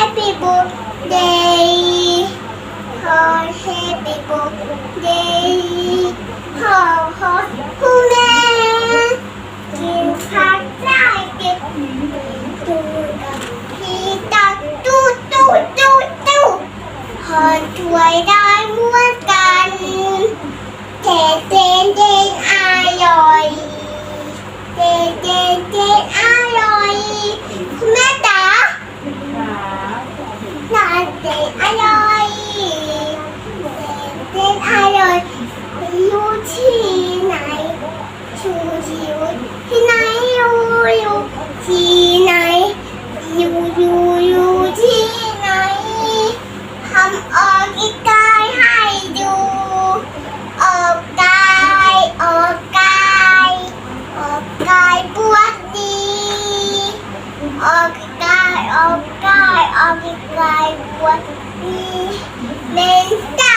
happy birthday. Oh, happy birthday. Ho, ho, hooray. You have tried it. Do the, he does, do, do, do, do. Hot, wide ที่ไหนชูชีที่ไหนอยู่ที่ไหนอยู่อยู่ที่ไหนทำออกกายให้ดูออกกาออกกาออกกาปวดดีออกกาออกกาออกกาปวดดีเล่น